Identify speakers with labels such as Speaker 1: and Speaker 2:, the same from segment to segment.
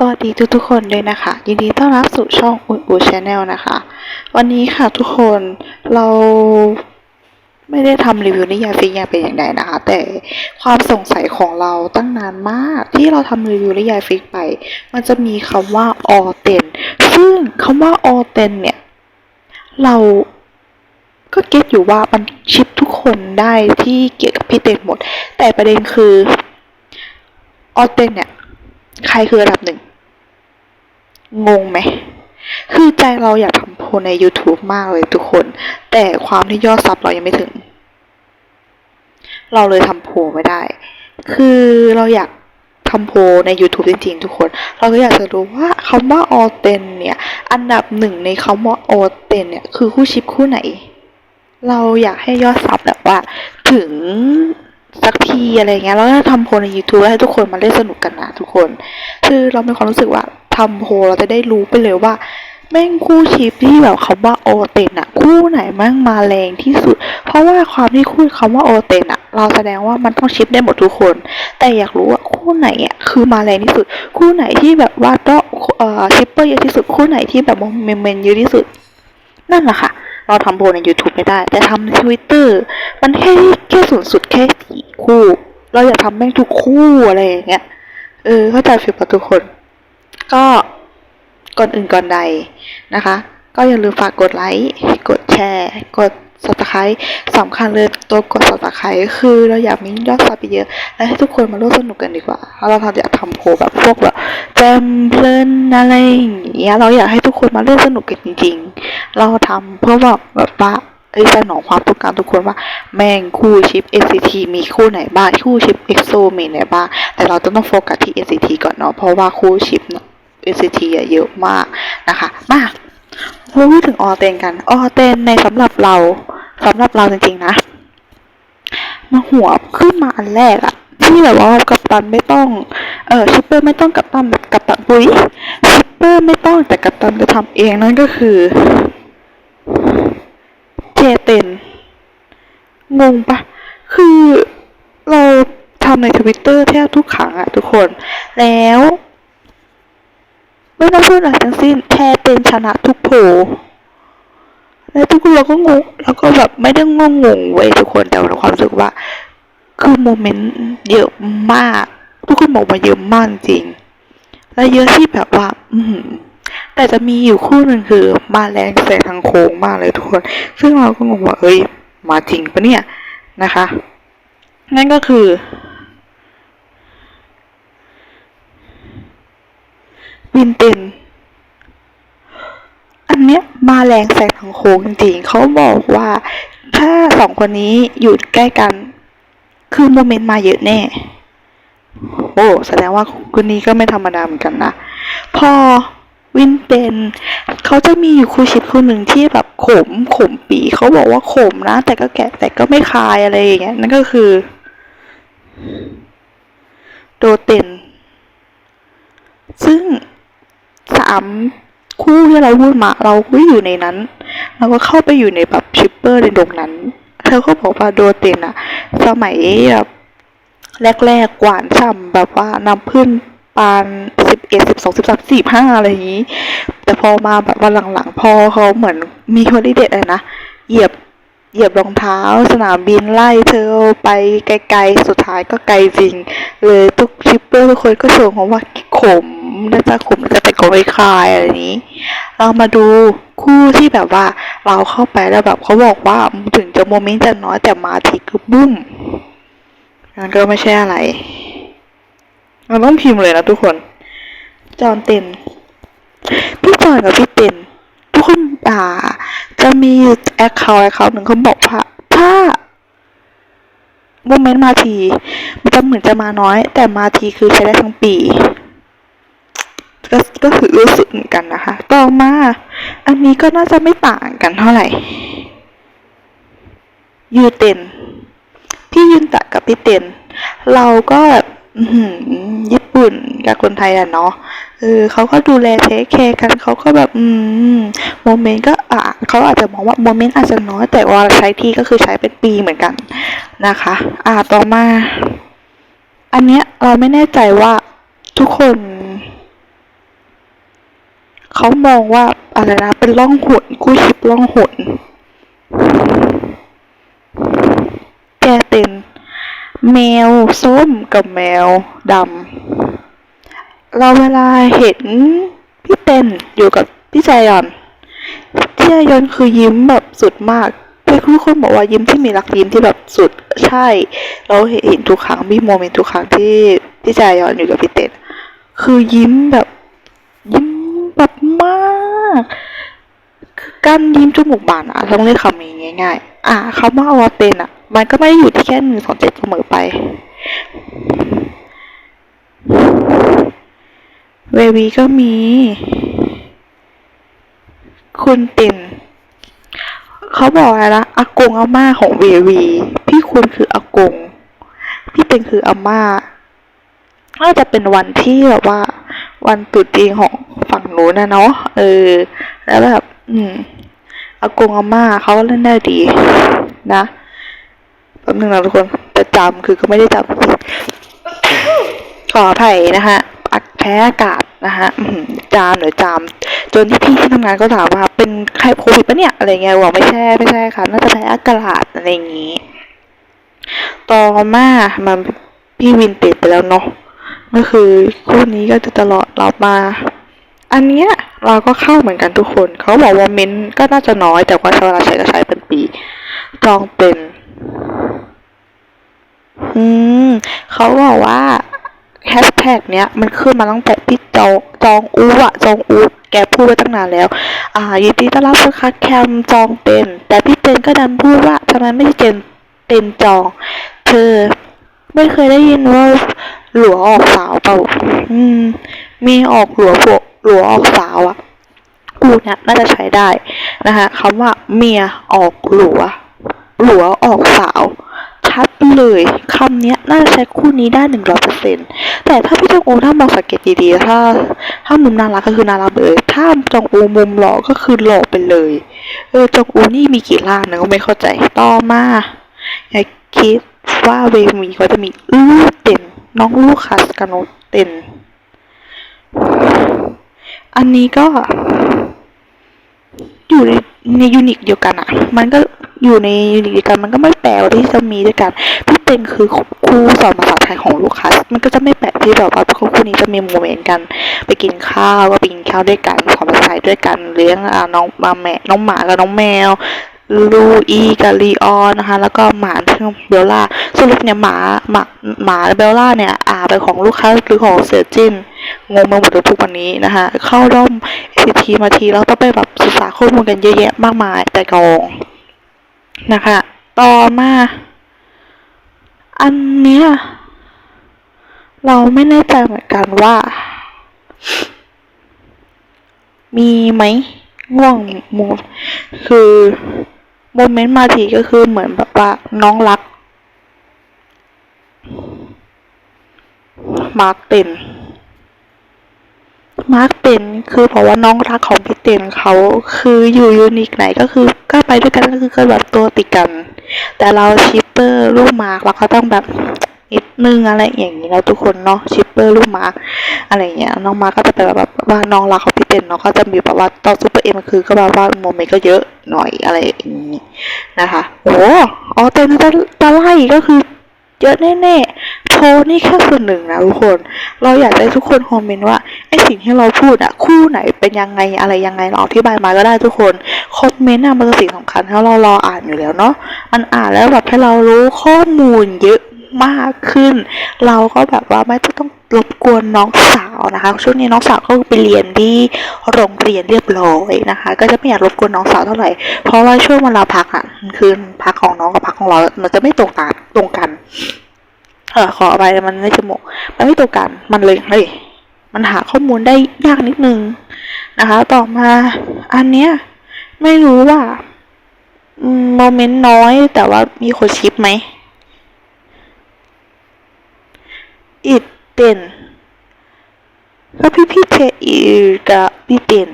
Speaker 1: สวัสดีทุกทุกๆคนด้วยนะคะ ยินดีต้อนรับสู่ช่องอุอูชาแนลนะคะ วันนี้ค่ะทุกคนเราไม่ได้ทำรีวิวนิยายฟิกอย่างเป็นอย่างใดนะคะ แต่ความสงสัยของเราตั้งนานมาก ที่เราทำรีวิวนิยายฟิกไป มันจะมีคำว่าออเตนซึ่งคำว่าออเตนเนี่ย เราก็เก็ตอยู่ว่ามันชิปทุกคนได้ที่เกี่ยวกับพี่เต็นหมด แต่ประเด็นคือออเตนเนี่ย ใครคืออันดับหนึ่ง งงไหม คือใจเราอยากทำโพใน YouTube มากเลยทุกคน แต่ความที่ยอดซับเรายังไม่ถึง เราเลยทำโพไม่ได้ คือเราอยากทำโพใน YouTube จริงๆ ทุกคน เราก็อยากจะรู้ว่าคำว่าออเตนเนี่ย อันดับหนึ่งในคำว่าออเตนเนี่ย คือคู่ชิปคู่ไหน เราอยากให้ยอดซับแบบว่า ถึงสักทีอะไรเงี้ยแล้วก็ทำโพใน YouTube ให้ทุกคนมาเล่นสนุกกันนะทุกคน คือเรามีความรู้สึกว่า ทำโพลเราจะได้รู้ไปเลยว่า แม่งคู่ชิปที่แบบคำว่าโอเตนอะคู่ไหนแม่งมาแรงที่สุด เพราะว่าความที่คู่คำว่าโอเตนอะเราแสดงว่ามันต้องชิปได้หมดทุกคน แต่อยากรู้ว่าคู่ไหนอะคือมาแรงที่สุด คู่ไหนที่แบบว่าต้องเอ่อชิปเปอร์เยอะที่สุดคู่ไหนที่แบบเมนเมนเยอะที่สุด นั่นแหละค่ะเราทำโพลใน YouTube ไม่ได้ แต่ทำในทวิตเตอร์มันแค่แค่สูงสุดแค่สี่คู่ เราอยากทำแม่งทุกคู่อะไรอย่างเงี้ย เออเข้าใจฟิลปะทุกคน ก็ก่อนอื่นก่อนใดนะคะ ก็อย่าลืมฝากกดไลค์กดแชร์กด subscribe สำคัญเลยตัวกด subscribe คือเราอยากมียอดซับไปเยอะ และให้ทุกคนมาร่วมสนุกกันดีกว่าเราทำอยากทำโพลแบบพวกแบบแจมเพลินอะไรอย่างเงี้ยเราอยากให้ทุกคนมาร่วมสนุกกันจริงๆ เราทำเพื่อแบบแบบว่าเอ้สนองความต้องการทุกคนว่าแม่งคู่ชิป NCT มีคู่ไหนบ้างคู่ชิป EXO มีไหนบ้างแต่เราต้องต้องโฟกัสที่ NCT ก่อนเนาะเพราะว่าคู่ชิปเนาะ NCT อะเยอะมากนะคะมาเราพูดถึงออเตนกันออเตนในสำหรับเราสำหรับเราจริงๆนะมาหัวขึ้นมาอันแรกอะที่แบบว่ากัปตันไม่ต้อง เออชิปเปอร์ไม่ต้องกัปตันแบบกัปตันปุ้ยชิปเปอร์ไม่ต้องแต่กัปตันจะทำเองนั่นก็คือเจเตนงงปะคือเราทำในทวิตเตอร์แทบทุกครั้งอะทุกคนแล้ว ไม่ต้องพูดอะไรทั้งสิ้นแทเต็นชนะทุกโผแล้วทุกคนเราก็งงเราก็แบบไม่ได้งงงงเว้ยทุกคนแต่เราความรู้สึกว่า คือโมเมนต์เยอะมาก ทุกคนบอกมาเยอะมากจริงและเยอะที่แบบว่า อืแต่จะมีอยู่คู่หนึ่งคือมาแรงแซงทางโค้งมากเลยทุกคน ซึ่งเราก็งงว่าเอ้ย มาจริงปะเนี่ยนะคะ นั่นก็คือ วินเต็นอันเนี้ยมาแรงแซงทางโค้งจริงๆเขาบอกว่าถ้าสองคนนี้อยู่ใกล้กัน คือโมเมนต์มาเยอะแน่ โอ้แสดงว่าคนนี้ก็ไม่ธรรมดาเหมือนกันนะพอวินเต็นเขาจะมีอยู่คู่ชิปคู่หนึ่งที่แบบขมขมปีเขาบอกว่าขมนะ แต่ก็แกะแต่ก็ไม่คายอะไรอย่างเงี้ยนั่นก็คือ โดเต็นซึ่ง สามคู่ที่เราพูดมาเราก็อยู่ในนั้น เราก็เข้าไปอยู่ในแบบชิปเปอร์ในตรงนั้น เธอก็บอกว่าโดเตนอะสมัยแบบแรกๆกวานฉ่ำแบบว่านำพื้นปานสิบเอ็ดสิบสองสิบสามสิบห้าอะไรอย่างนี้ แต่พอมาแบบวันหลังๆ พอเขาเหมือนมีคนที่เด็ดเลยนะเหยียบ เหยียบรองเท้า สนามบินไล่เธอไปไกลๆ สุดท้ายก็ไกลจริง เลยทุกชิปเปอร์ทุกคนก็ชมเขาว่าขมน่าจะขมน่าจะแต่ก็ไม่คายอะไรนี้ เรามาดูคู่ที่แบบว่าเราเข้าไปแล้วแบบเขาบอกว่าถึงจะโมเมนต์จะน้อยแต่มาทีคือบุ้มนั่นก็ไม่ใช่อะไร เราต้องพิมพ์เลยนะทุกคน จอนเต็นพี่จอนกับพี่เต็น คนอ่า จะมีแอคเคาท์แอคเคาท์หนึ่งเขาบอกว่าถ้าโมเมนต์มาที มันจะเหมือนจะมาน้อย แต่มาทีคือใช้ได้ทั้งปี ก็ก็คือรู้สึกเหมือนกันนะคะ ต่อมา อันนี้ก็น่าจะไม่ต่างกันเท่าไหร่ ยูเต็นพี่ยุนตะกับพี่เต็นเราก็แบบญี่ปุ่นกับคนไทยอะเนาะ เออเขาก็ดูแลเทคแคร์กันเขาก็แบบอืมโมเมนต์ก็อะเขาอาจจะมองว่าโมเมนต์อาจจะน้อยแต่ว่าใช้ที่ก็คือใช้เป็นปีเหมือนกันนะคะ อ่าต่อมา อันเนี้ยเราไม่แน่ใจว่าทุกคนเขามองว่าอะไรนะเป็นล่องหนคู่ชิปล่องหนแกเป็นแมวส้มกับแมวดำ เราเวลาเห็นพี่เป็นอยู่กับพี่ใจยอนพี่ใจยอนคือยิ้มแบบสุดมากทุกคนบอกว่ายิ้มที่มีรักยิ้มที่แบบสุดใช่ เราเห็นทุกครั้งมีโมเมนต์ทุกครั้งที่พี่ใจยอนอยู่กับพี่เต้นคือยิ้มแบบยิ้มแบบมากคือการยิ้มจมูกบานอะต้องเรียกคำนี้ง่าย ๆ อะคำว่าว่าเป็นอะมันก็ไม่ได้อยู่ที่แค่หนึ่งสองเจ็ดเสมอไป เววีก็มี คุณตินเขาบอกอะไรนะอากงอาม่าของเววี พี่คุณคืออากง พี่เป็นคืออาม่าน่าจะเป็นวันที่แบบว่า วันตรุษจีนของฝั่งนู้นนะเนาะเออ แล้วแบบ อืมอากงอาม่าเขาเล่นได้ดี นะแป๊บนึงนะทุกคนแต่จำคือก็ไม่ได้จำขออภัยนะคะอัดแพ้อากาศ นะคะจามหรือจามจนที่พี่ที่ทำงานก็ถามว่าเป็นใครโควิดปะเนี่ยอะไรเงี้ยบอกไม่ใช่ไม่ใช่ค่ะน่าจะแพ้อากาศอะไรอย่างงี้ ต่อมามันพี่วินเปลี่ยนไปแล้วเนาะก็คือคู่นี้ก็จะตลอดเรามา อันเนี้ยเราก็เข้าเหมือนกันทุกคนเขาบอกว่าเม้นก็น่าจะน้อยแต่ว่าเวลาใช้ก็ใช้เป็นปีจองเป็น อืมเขาบอกว่า แฮชแท็กเนี้ยมันขึ้นมาตั้งแต่พี่จองจองอูอะจองอูแกพูดไว้ตั้งนานแล้ว อ่ายินดีต้อนรับนะคะแคมจองเป็น แต่พี่เจนก็ดันพูดว่าทำไมไม่ใช่เจนเป็นจอง เธอ ไม่เคยได้ยินว่าหลัวออกสาวเปล่า อืม มีออกหลัวพวกหลัวออกสาวอะกูเนี่ยน่าจะใช้ได้นะคะคำว่าเมียออกหลัว หลัวออกสาว เลยคำนี้น่าจะใช้คู่นี้ได้หนึ่งร้อยเปอร์เซ็นต์แต่ถ้าพี่จงอูถ้ามองสังเกตดีๆถ้า ถ้ามุมน่ารักก็คือน่ารักเลย ถ้าจงอูมุมหล่อก็คือหล่อไปเลย เออจงอูนี่มีกี่ล่างนะก็ไม่เข้าใจต่อมาอย่าคิดว่าเวมีก็จะมีลูกเด่นน้องลูกคัสกัน้องเด่นอันนี้ก็อยู่ในยูนิคเดียวกันอะมันก็ อยู่ในยูนิคเดียกันมันก็ไม่แปลว่าที่จะมีด้วยกันพี่เต็งคือครูสอนภาษาไทยของลูกค้ามันก็จะไม่แปลกที่แบบว่าคู่นี้จะมีโมเมนต์กัน ไปกินข้าวก็ไปกินข้าวด้วยกันสอนภาษาไทยด้วยกันเลี้ยงน้องมาแม่น้องหมากับน้องแมวลูอีกับลีออนนะคะ แล้วก็หมาเพื่อเบลล่าสรุปเนี่ยหมาหมาหมาเบลล่าเนี่ยอาเป็นของลูกค้าหรือของเสือจินงงมาหมดทุกวันนี้นะคะ เข้าร่มเอทีมาทีแล้วต้องไปแบบศึกษาข้อมูลกันเยอะแยะมากมายแต่กอง นะคะ ต่อมา อันเนี้ย เราไม่แน่ใจเหมือนกันว่า มีไหมง่วงมูคือโมเมนต์มาทีก็คือเหมือนแบบว่าน้องรัก มาร์กเป็น มาร์กเป็น คือเพราะว่าน้องรักของพี่เต็นเขาคืออยู่ยูนิคไหนก็คือก็ไปด้วยกันก็คือก็แบบตัวติดกัน แต่เราชิปเปอร์ลูกมาร์กเราก็ต้องแบบนิดนึงอะไรอย่างนี้แล้วทุกคนเนาะชิปเปอร์ลูกมาร์กอะไรอย่างเงี้ยน้องมาร์กก็จะเป็นแบบว่าน้องรักของพี่เต็นเนาะก็จะมีแบบว่าตอนซูเปอร์เอ็มคือก็แบบว่าโมเมนต์ก็เยอะหน่อยอะไรอย่างนี้นะคะโอ้อ๋อเต็นจะจะไล่ก็คือ เยอะแน่ๆโชว์นี่แค่ส่วนหนึ่งนะทุกคน เราอยากได้ทุกคนคอมเมนต์ว่าไอสิ่งที่เราพูดอะคู่ไหนเป็นยังไงอะไรยังไงเราอธิบายมาก็ได้ทุกคนคอมเมนต์อะมันเป็นสิ่งสำคัญที่เรารออ่านอยู่แล้วเนาะมันอ่านแล้วแบบให้เรารู้ข้อมูลเยอะมากขึ้น เราก็แบบว่าไม่ต้อง รบกวนน้องสาวนะคะ ช่วงนี้น้องสาวก็ไปเรียนที่โรงเรียนเรียบร้อยนะคะ ก็จะไม่อยากรบกวนน้องสาวเท่าไหร่ เพราะว่าช่วงเวลาพักอะคือพักของน้องกับพักของเรามันจะไม่ตรงกันตรงกันเออขอไปมันในจมูกมันไม่ตรงกันมันเลยเฮ้ยมันหาข้อมูลได้ยากนิดนึงนะคะ ต่อมาอันเนี้ยไม่รู้ว่าโมเมนต์น้อยแต่ว่ามีคนชิปไหมอิด เป็นก็พี่พี่เทอีกับพี่เป็น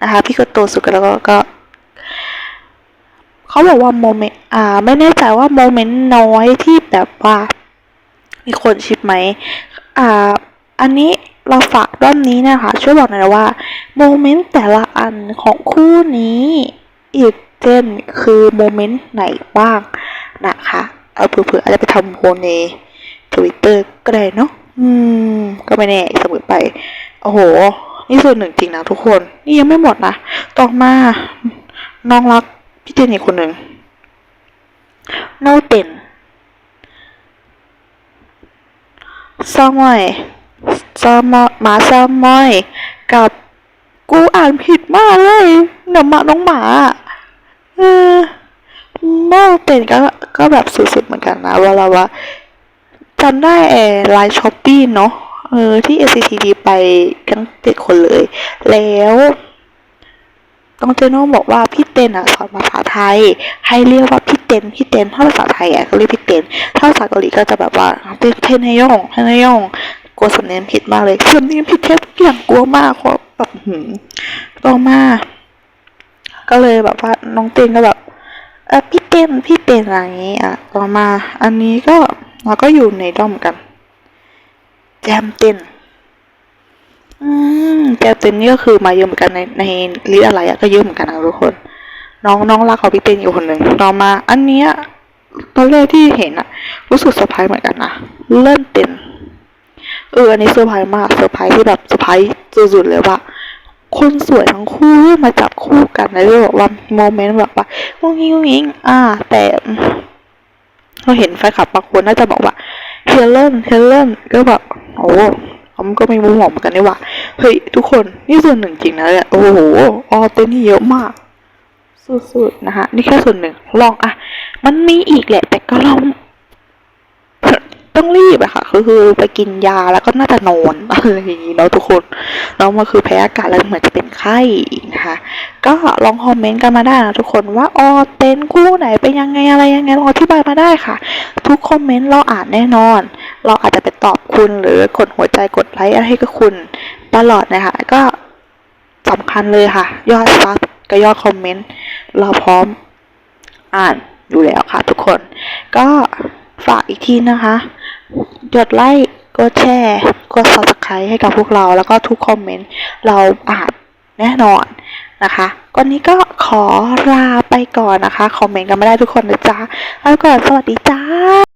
Speaker 1: นะคะพี่ก็โตสุดแล้วก็ก็เขาบอกว่าโมเมนต์อ่า ไม่แน่ใจว่าโมเมนต์น้อยที่แบบว่า มีคนชิปไหมอ่า อันนี้เราฝากด้อมนี้นะคะ ช่วยบอกหน่อยนะว่าโมเมนต์แต่ละอันของคู่นี้อีกเช่นคือโมเมนต์ไหนบ้างนะคะ เอาเผื่อๆอาจจะไปทำโพลในทวิตเตอร์ก็ได้เนาะ อืม ก็ไม่แน่เสมอไป โอ้โห นี่ส่วนหนึ่งจริงนะทุกคน นี่ยังไม่หมดนะ ต่อมา น้องรักพี่เจนอีกคนหนึ่งโนเต็นซามอยซามอหมาซามอย กับกูอ่านผิดมากเลยเดี๋ยมาน้องหมาเออโนเต็นก็ก็แบบสุดๆเหมือนกันนะว่าเราว่า จำได้แอร์ไลน์ช้อปปี้เนาะเออที่ SCTD ไปทั้งเจ็ดคนเลย แล้วต้องเจโน่บอกว่าพี่เต้นอะสอนภาษาไทย ให้เรียกว่าพี่เต้นพี่เต้นถ้าภาษาไทยอะเขาเรียกพี่เต้นถ้าภาษาเกาหลีก็จะแบบว่าเป็นเทนยองเทนยองกลัวสำเนียงผิดมากเลยสำเนียงผิดแค่ทุกอย่างกลัวมากเพราะแบบหืมต่อมาก็เลยแบบว่าน้องเต้นก็แบบเออพี่เต้นพี่เต้นอะไรอย่างงี้อะต่อมา อันนี้ก็ เราก็อยู่ในด้อมกัน แจมเต้นอืมแจมเต้นนี่ก็คือมาเยอะเหมือนกันในในลิสอะไรอะก็เยอะเหมือนกันนะทุกคน น้องน้องรักของพี่เต้นอยู่คนหนึ่งต่อมา อันเนี้ยตอนแรกที่เห็นอะรู้สึกเซอร์ไพรส์เหมือนกันนะเล่นเต้นเอออันนี้เซอร์ไพรส์มากเซอร์ไพรส์ที่แบบเซอร์ไพรส์สุดๆเลยว่าคนสวยทั้งคู่มาจับคู่กันในเรื่องแบบว่าโมเมนต์แบบว่าวุ้งยิงวุ้งยิงอ่า แต่ เราเห็นแฟนคลับบางคนน่าจะบอกว่าเฮเลนเฮเลนก็แบบโอ้ผมก็มีมุมมองเหมือนกันนี่ว่าเฮ้ยทุกคนนี่ส่วนหนึ่งจริงนะเนี่ยโอ้โหออเต้นนี่เยอะมาก สุดๆนะคะนี่แค่ส่วนหนึ่งลองอะมันมีอีกแหละ แต่ก็ลอง ต้องรีบอะค่ะคือไปกินยาแล้วก็น่าจะนอนอะไรอย่างนี้เนาะทุกคนเนาะมันคือแพ้อากาศแล้วเหมือนจะเป็นไข้นะคะก็ลองคอมเมนต์กันมาได้นะทุกคนว่าออเต้นคู่ไหนเป็นยังไงอะไรยังไงลองอธิบายมาได้ค่ะ ทุกคอมเมนต์เราอ่านแน่นอน เราอาจจะไปตอบคุณหรือกดหัวใจกดไลค์อะไรให้กับคุณตลอดนะคะก็สำคัญเลยค่ะ ยอดซับกับยอดคอมเมนต์เราพร้อมอ่านอยู่แล้วค่ะทุกคนก็ ฝากอีกทีนะคะกดไลค์กดแชร์กด subscribe ให้กับพวกเราแล้วก็ทุกคอมเมนต์เราอ่านแน่นอนนะคะวันนี้ก็ขอลาไปก่อนนะคะ คอมเมนต์กันไม่ได้ทุกคนนะจ๊ะแล้วก่อนสวัสดีจ้า